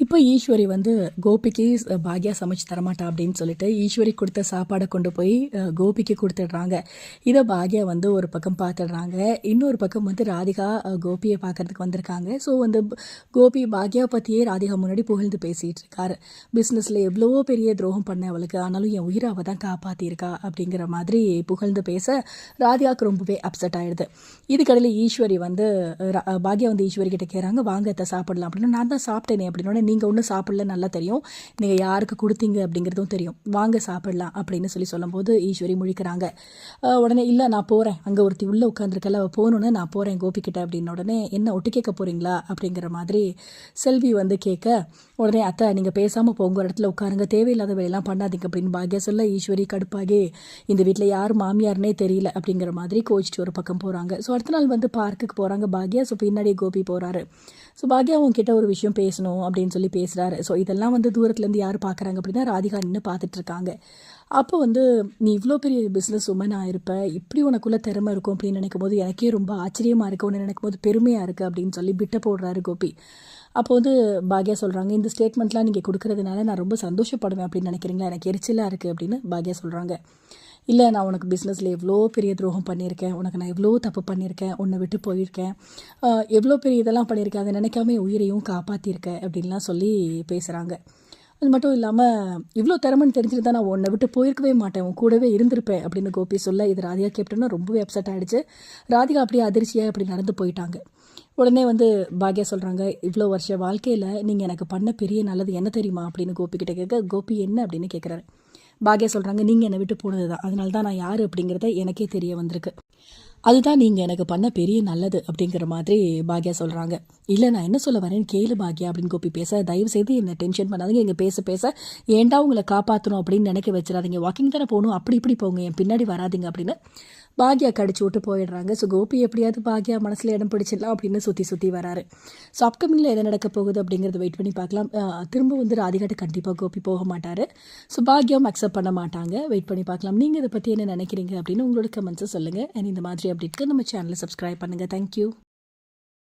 இப்போ ஈஸ்வரி வந்து கோபிக்கு ஸ்- பாக்யா சமைச்சு தரமாட்டா அப்படின்னு சொல்லிட்டு ஈஸ்வரி கொடுத்த சாப்பாடை கொண்டு போய் கோபிக்கு கொடுத்துடுறாங்க. இதை பாக்யா வந்து ஒரு பக்கம் பார்த்துடுறாங்க. இன்னொரு பக்கம் வந்து ராதிகா கோபியை பார்க்கறதுக்கு வந்திருக்காங்க. ஸோ வந்து கோபி பாக்யா பற்றியே ராதிகா முன்னாடி புகழ்ந்து பேசிகிட்டு இருக்காரு. பிஸ்னஸில் எவ்வளவோ பெரிய துரோகம் பண்ண அவளுக்கு ஆனாலும் என் உயிரை அவள் தான் காப்பாற்றியிருக்கா அப்படிங்கிற மாதிரி புகழ்ந்து பேச ராதிகாவுக்கு ரொம்பவே அப்செட் ஆகிடுது இதுக்கடையில் ஈஸ்வரி வந்து ரா- பாக்யா வந்து ஈஸ்வரி கிட்ட கேட்குறாங்க வாங்க சாப்பிடலாம். அப்படின்னு நான் தான் சாப்பிட்டேனே அப்படின்னோடனே நீங்கள் ஒன்றும் சாப்பிடல நல்லா தெரியும். நீங்கள் யாருக்கு கொடுத்தீங்க அப்படிங்கிறதும் தெரியும். வாங்க சாப்பிடலாம் அப்படின்னு சொல்லி சொல்லும்போது ஈஸ்வரி முழிக்கிறாங்க. உடனே இல்லை நான் போகிறேன் அங்கே ஒருத்தி உள்ளே உட்காந்துருக்கல அவள் போகணுன்னு நான் போகிறேன் கோபிக்கிட்ட அப்படின்னு உடனே என்ன ஒட்டு கேட்க போகிறீங்களா அப்படிங்கிற மாதிரி செல்வி வந்து கேட்க உடனே அத்தை நீங்கள் பேசாமல் போங்க. ஒரு இடத்துல உட்காருங்க. தேவையில்லாத வேலையெல்லாம் பண்ணாதீங்க. அப்படின்னு பாக்யா சொல்ல ஈஸ்வரி கடுப்பாகி இந்த வீட்டில் யார் மாமியார்னே தெரியல அப்படிங்கிற மாதிரி கோச்சிட்டு ஒரு பக்கம் போகிறாங்க ஸோ அடுத்த நாள் வந்து பார்க்குக்கு போகிறாங்க பாக்யா. ஸோ பின்னாடி கோபி போகிறாரு ஸோ பாக்யா உங்ககிட்ட ஒரு விஷயம் பேசணும் அப்படின்னு சொல்லி பேசுகிறாரு ஸோ இதெல்லாம் வந்து தூரத்துலேருந்து யார் பார்க்குறாங்க அப்படின்னா ராதிகா நின்று பார்த்துட்ருக்காங்க அப்போ வந்து நீ இவ்வளோ பெரிய பிஸ்னஸ் உமனாக இருப்ப. இப்படி உனக்குள்ள திறமை இருக்கும் அப்படின்னு நினைக்கும் போது எனக்கே ரொம்ப ஆச்சரியமாக இருக்கு. உன்னை நினைக்கும் போது பெருமையாக இருக்குது அப்படின்னு சொல்லி பிட்ட போடுறாரு கோபி. அப்போ வந்து பாக்யா சொல்கிறாங்க இந்த ஸ்டேட்மெண்ட்லாம் நீங்கள் கொடுக்கறதுனால நான் ரொம்ப சந்தோஷப்படுவேன் அப்படின்னு நினைக்கிறீங்களா? எனக்கு எரிச்சலாக இருக்குது அப்படின்னு பாக்யா சொல்கிறாங்க இல்லை நான் உனக்கு பிஸ்னஸில் எவ்வளோ பெரிய துரோகம் பண்ணியிருக்கேன். உனக்கு நான் எவ்வளோ தப்பு பண்ணியிருக்கேன். உன்னை விட்டு போயிருக்கேன். எவ்வளோ பெரிய இதெல்லாம் பண்ணியிருக்கேன். அதை நினைக்காம உயிரையும் காப்பாற்றியிருக்கேன் அப்படின்லாம் சொல்லி பேசுகிறாங்க அது மட்டும் இல்லாமல் இவ்வளோ திறமைன்னு தெரிஞ்சுட்டு நான் உன்னை விட்டு போயிருக்கவே மாட்டேன். உன் கூடவே இருந்திருப்பேன் அப்படின்னு கோபி சொல்ல இது ராதிகா கேப்டன்னா ரொம்பவே அப்செட் ஆகிடுச்சு ராதிகா அப்படியே அதிர்ச்சியாக அப்படி நடந்து போயிட்டாங்க. உடனே வந்து பாக்யா சொல்கிறாங்க இவ்வளோ வருஷ வாழ்க்கையில் நீங்கள் எனக்கு பண்ண பெரிய நல்லது என்ன தெரியுமா? அப்படின்னு கோபி கேட்க கோபி என்ன? அப்படின்னு கேட்குறாரு பாக்யா சொல்கிறாங்க நீங்கள் என்னை விட்டு போனது தான் அதனால தான் நான் யார்? அப்படிங்கிறத எனக்கே தெரிய வந்திருக்கு. அதுதான் நீங்கள் எனக்கு பண்ண பெரிய நல்லது அப்படிங்கிற மாதிரி பாக்யா சொல்கிறாங்க இல்லை நான் என்ன சொல்ல வரேன்? கேளு பாக்யா அப்படின்னு கூப்பி பேச. தயவு செய்து என்னை டென்ஷன் பண்ணாதீங்க. இங்கே பேச பேச. ஏன்டா உங்களை காப்பாற்றணும் அப்படின்னு நினைக்க வச்சிடாதீங்க. வாக்கிங் தானே போகணும். அப்படி இப்படி போங்க. என் பின்னாடி வராதீங்க அப்படின்னு பாக்யா கடிச்சு விட்டு போயிடுறாங்க. ஸோ கோபி எப்படியாவது பாக்யா மனசில் இடம் பிடிச்சிடலாம் அப்படின்னு சுற்றி சுற்றி வராரு. ஸோ அப்கமிங்கில் என்ன நடக்க போகுது அப்படிங்கிறத வெயிட் பண்ணி பார்க்கலாம். திரும்ப வந்து ராதிகாட்டு கண்டிப்பாக கோபி போக மாட்டார். ஸோ பாக்யாவும் அக்செப்ட் பண்ண மாட்டாங்க. வெயிட் பண்ணி பார்க்கலாம். நீங்கள் இதை பற்றி என்ன நினைக்கிறீங்க அப்படின்னு உங்களோட கமெண்ட்ஸை சொல்லுங்கள் அண்ட் இந்த மாதிரி அப்டேட்க்கு நம்ம சேனலை சப்ஸ்கிரைப் பண்ணுங்கள் தேங்க்யூ